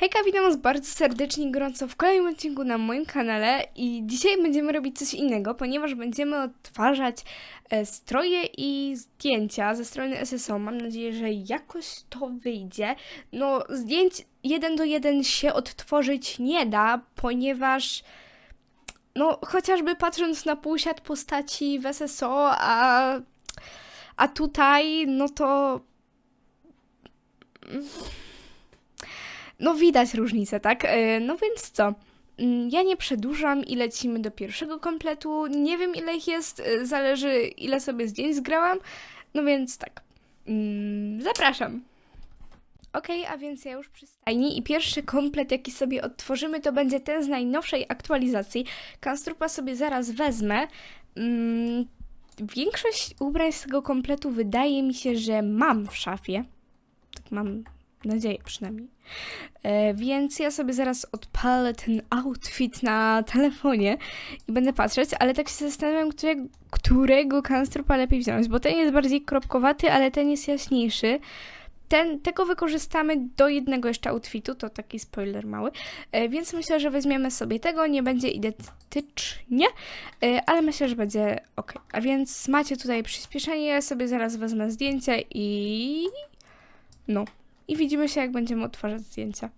Hejka, witam was bardzo serdecznie gorąco w kolejnym odcinku na moim kanale i dzisiaj będziemy robić coś innego, ponieważ będziemy odtwarzać e, stroje i zdjęcia ze strony SSO. Mam nadzieję, że jakoś to wyjdzie. No, zdjęć jeden do jeden się odtworzyć nie da, ponieważ no, chociażby patrząc na półsiat postaci w SSO, a, a tutaj, no to no widać różnicę, tak? E, No więc co? Mm, Ja nie przedłużam i lecimy do pierwszego kompletu. Nie wiem ile ich jest, e, zależy ile sobie zdjęć zgrałam. No więc tak. Mm, Zapraszam. Okej, a więc ja już przy stajni i pierwszy komplet, jaki sobie odtworzymy, to będzie ten z najnowszej aktualizacji. Kanstrupa sobie zaraz wezmę. Mm, Większość ubrań z tego kompletu wydaje mi się, że mam w szafie. Tak mam nadzieję przynajmniej. E, więc ja sobie zaraz odpalę ten outfit na telefonie i będę patrzeć, ale tak się zastanawiam, którego, którego kanstrupa lepiej wziąć, bo ten jest bardziej kropkowaty, ale ten jest jaśniejszy. Ten, tego wykorzystamy do jednego jeszcze outfitu, to taki spoiler mały, e, więc myślę, że weźmiemy sobie tego, nie będzie identycznie, e, ale myślę, że będzie ok. A więc macie tutaj przyspieszenie, ja sobie zaraz wezmę zdjęcie i... no. I widzimy się, jak będziemy odtwarzać zdjęcia.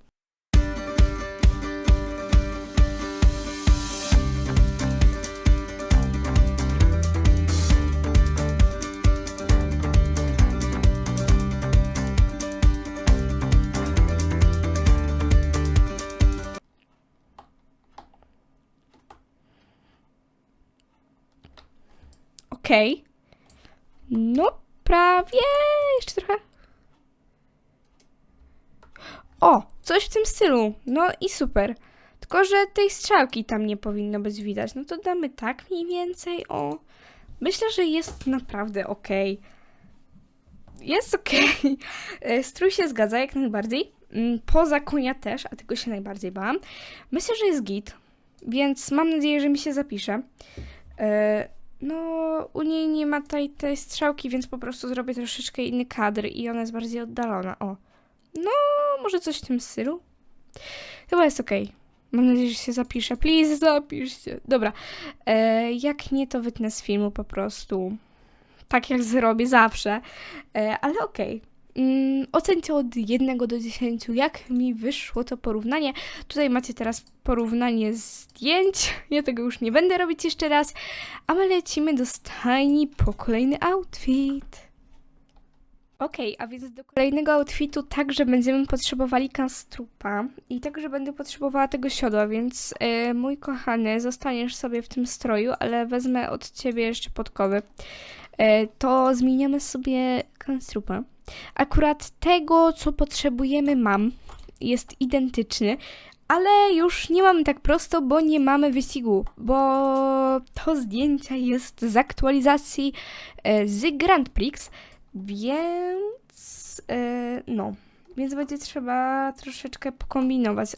Okej. No, prawie. Jeszcze trochę. O, coś w tym stylu. No i super. Tylko, że tej strzałki tam nie powinno być widać. No to damy tak mniej więcej. O, myślę, że jest naprawdę ok. Jest ok. Strój się zgadza jak najbardziej. Mm, Poza konia też, a tego się najbardziej bałam. Myślę, że jest git, więc mam nadzieję, że mi się zapisze. E, No, u niej nie ma tej, tej strzałki, więc po prostu zrobię troszeczkę inny kadr i ona jest bardziej oddalona. O. No, może coś w tym stylu. Chyba jest okej. Mam nadzieję, że się zapisze. Please, zapisz się. Dobra. E, jak nie, to wytnę z filmu po prostu. Tak jak zrobię zawsze. E, ale okej. Mm, ocencie od 1 do 10, jak mi wyszło to porównanie. Tutaj macie teraz porównanie zdjęć. Ja tego już nie będę robić jeszcze raz. A my lecimy do stajni po kolejny outfit. Okej, a więc do kolejnego outfitu także będziemy potrzebowali kanstrupa i także będę potrzebowała tego siodła, więc e, mój kochany, zostaniesz sobie w tym stroju, ale wezmę od ciebie jeszcze podkowy. E, to zmieniamy sobie kanstrupa. Akurat tego, co potrzebujemy mam, jest identyczny, ale już nie mamy tak prosto, bo nie mamy wyścigu, bo to zdjęcie jest z aktualizacji e, z Grand Prix, więc e, no, więc będzie trzeba troszeczkę pokombinować.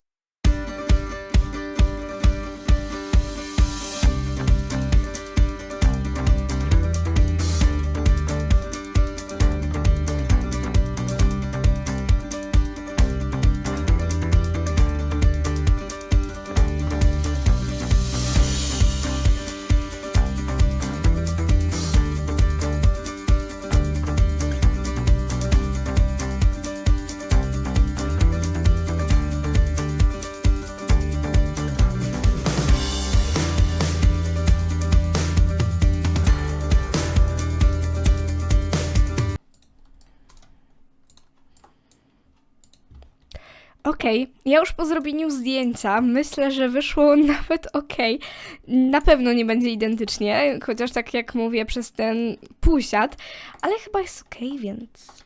Okej, ja już po zrobieniu zdjęcia myślę, że wyszło nawet okej. Na pewno nie będzie identycznie, chociaż tak jak mówię przez ten półsiat, ale chyba jest okej, więc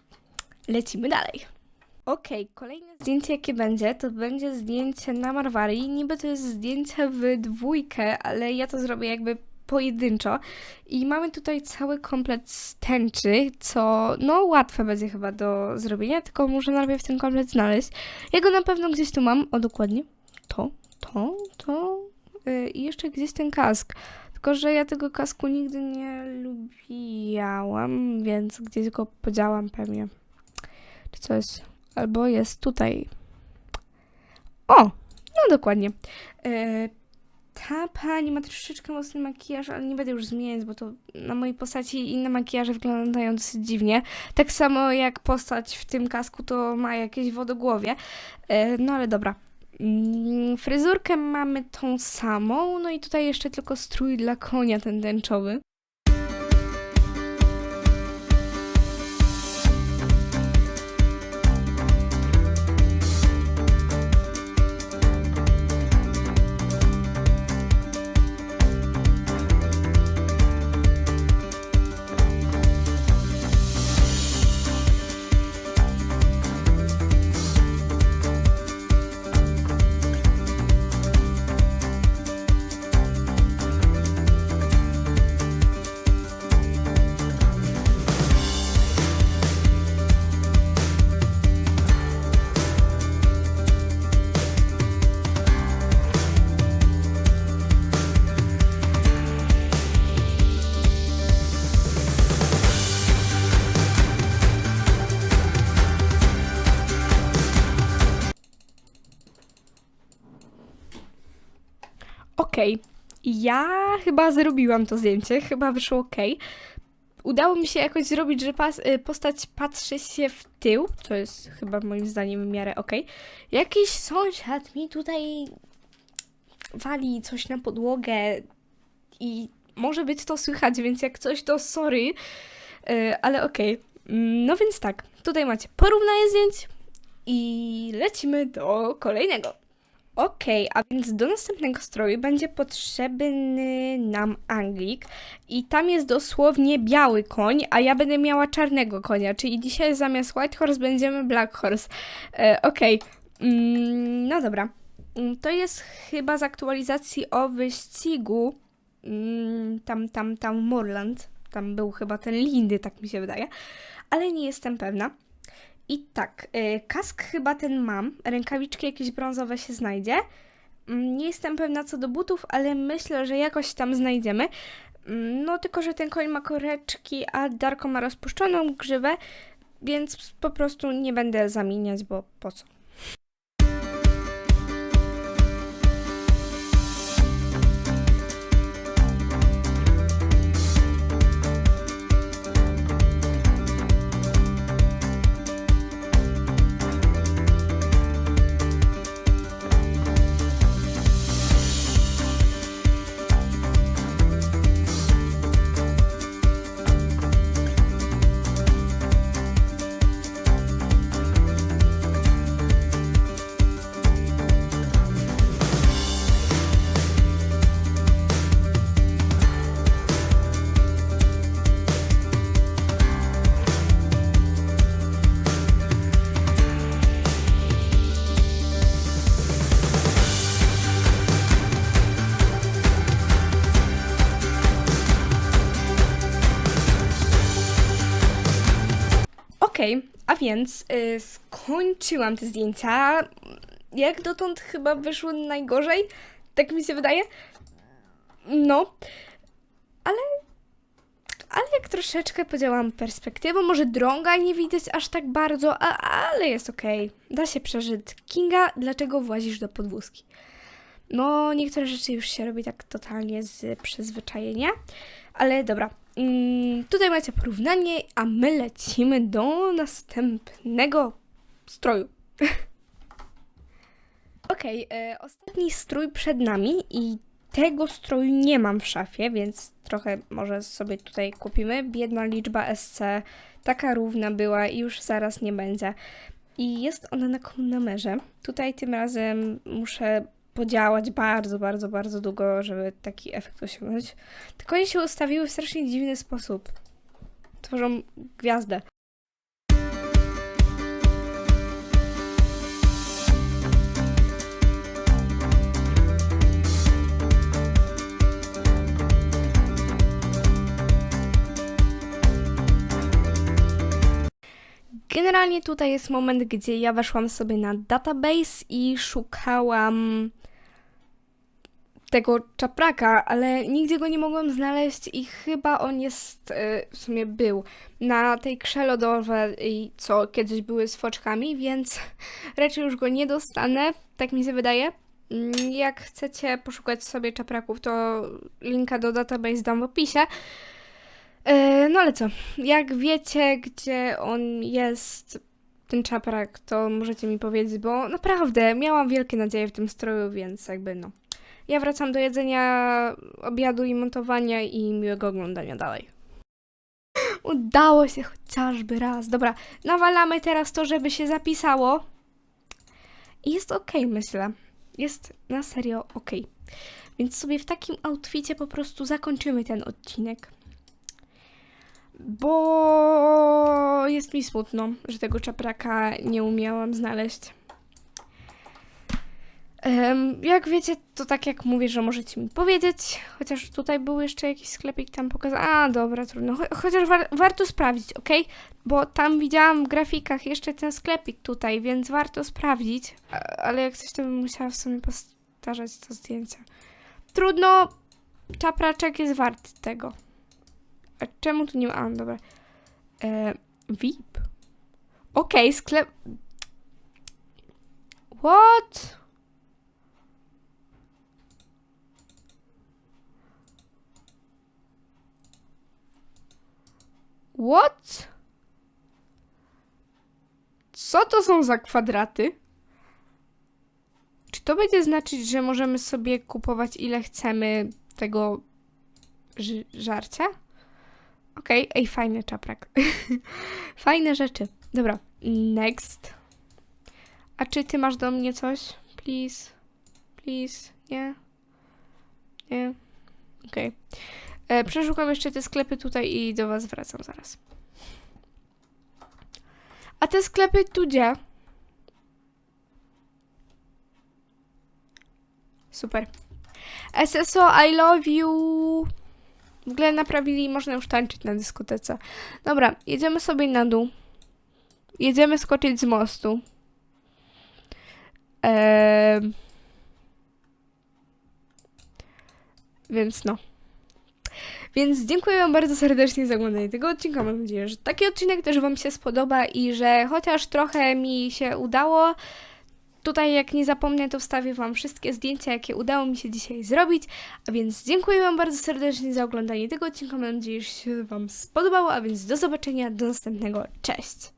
lecimy dalej. Okej, kolejne zdjęcie jakie będzie, to będzie zdjęcie na Marwarii. Niby to jest zdjęcie w dwójkę, ale ja to zrobię jakby pojedynczo. I mamy tutaj cały komplet stęczy, co no łatwe będzie chyba do zrobienia, tylko muszę najpierw ten komplet znaleźć. Ja go na pewno gdzieś tu mam, o dokładnie, to, to, to yy, i jeszcze gdzieś ten kask. Tylko, że ja tego kasku nigdy nie lubiłam, więc gdzieś go podziałam pewnie. Czy coś, albo jest tutaj. O, no dokładnie. E, ta pani ma troszeczkę mocny makijaż, ale nie będę już zmieniać, bo to na mojej postaci inne makijaże wyglądają dosyć dziwnie. Tak samo jak postać w tym kasku to ma jakieś wodogłowie. E, no ale dobra. Mm, Fryzurkę mamy tą samą, no i tutaj jeszcze tylko strój dla konia ten tęczowy. Okej, ja chyba zrobiłam to zdjęcie, chyba wyszło ok. Udało mi się jakoś zrobić, że pas, y, postać patrzy się w tył, co jest chyba moim zdaniem w miarę ok. Jakiś sąsiad mi tutaj wali coś na podłogę i może być to słychać, więc jak coś to sorry, y, ale okej. Mm, No więc tak, tutaj macie porównanie zdjęć i lecimy do kolejnego. Okej, a więc do następnego stroju będzie potrzebny nam Anglik i tam jest dosłownie biały koń, a ja będę miała czarnego konia, czyli dzisiaj zamiast White Horse będziemy Black Horse. E, Okej, mm, no dobra. Mm, To jest chyba z aktualizacji o wyścigu mm, tam, tam, tam Moorland. Tam był chyba ten Lindy, tak mi się wydaje, ale nie jestem pewna. I tak, y, kask chyba ten mam, rękawiczki jakieś brązowe się znajdzie. Mm, Nie jestem pewna co do butów, ale myślę, że jakoś tam znajdziemy. Mm, No tylko, że ten koń ma koreczki, a Darko ma rozpuszczoną grzywę, więc po prostu nie będę zamieniać, bo po co. więc y, skończyłam te zdjęcia. Jak dotąd chyba wyszło najgorzej, tak mi się wydaje. No, ale, ale jak troszeczkę podziałam perspektywą, może drąga nie widać aż tak bardzo, a, ale jest okej, da się przeżyć. Kinga, dlaczego włazisz do podwózki? No, niektóre rzeczy już się robi tak totalnie z przyzwyczajenia, ale dobra. Tutaj macie porównanie, a my lecimy do następnego stroju. Okej, e, ostatni strój przed nami i tego stroju nie mam w szafie, więc trochę może sobie tutaj kupimy. Biedna liczba SC, taka równa była i już zaraz nie będzie. I jest ona na konnamerze. Tutaj tym razem muszę podziałać bardzo, bardzo, bardzo długo, żeby taki efekt osiągnąć. Tylko oni się ustawiły w strasznie dziwny sposób. Tworzą gwiazdę. Generalnie tutaj jest moment, gdzie ja weszłam sobie na database i szukałam tego czapraka, ale nigdzie go nie mogłam znaleźć i chyba on jest, e, w sumie był, na tej krze lodowej, co kiedyś były z foczkami, więc raczej już go nie dostanę, tak mi się wydaje. Mm, Jak chcecie poszukać sobie czapraków, to linka do database dam w opisie. E, No ale co, jak wiecie, gdzie on jest, ten czaprak, to możecie mi powiedzieć, bo naprawdę miałam wielkie nadzieje w tym stroju, więc jakby no. Ja wracam do jedzenia, obiadu i montowania i miłego oglądania dalej. Udało się chociażby raz. Dobra, nawalamy teraz to, żeby się zapisało. Jest okej, myślę. Jest na serio okej. Więc sobie w takim outficie po prostu zakończymy ten odcinek. Bo jest mi smutno, że tego czapraka nie umiałam znaleźć. Jak wiecie, to tak jak mówię, że możecie mi powiedzieć, chociaż tutaj był jeszcze jakiś sklepik tam pokazany. A, dobra, trudno. Cho- chociaż war- warto sprawdzić, ok? Bo tam widziałam w grafikach jeszcze ten sklepik tutaj, więc warto sprawdzić. Ale jak coś, to bym musiała w sumie postarzać to zdjęcie. Trudno, czapraczek jest wart tego. A czemu tu nie ma? A, dobra. E, VIP. Okej, sklep... What? What? Co to są za kwadraty? Czy to będzie znaczyć, że możemy sobie kupować ile chcemy tego żarcia? Okej, ej, fajny czaprak. Fajne rzeczy. Dobra, next. A czy ty masz do mnie coś? Please. Please. Nie? Nie? Okej. E, Przeszukam jeszcze te sklepy tutaj i do was wracam zaraz. A te sklepy tu gdzie? Super. SSO, I love you. W ogóle naprawili, można już tańczyć na dyskotece. Dobra, jedziemy sobie na dół. Jedziemy skoczyć z mostu. Ehm. Więc no. Więc dziękuję Wam bardzo serdecznie za oglądanie tego odcinka. Mam nadzieję, że taki odcinek też Wam się spodoba i że chociaż trochę mi się udało, tutaj jak nie zapomnę, to wstawię Wam wszystkie zdjęcia, jakie udało mi się dzisiaj zrobić. A więc dziękuję Wam bardzo serdecznie za oglądanie tego odcinka. Mam nadzieję, że się Wam spodobało, a więc do zobaczenia, do następnego. Cześć!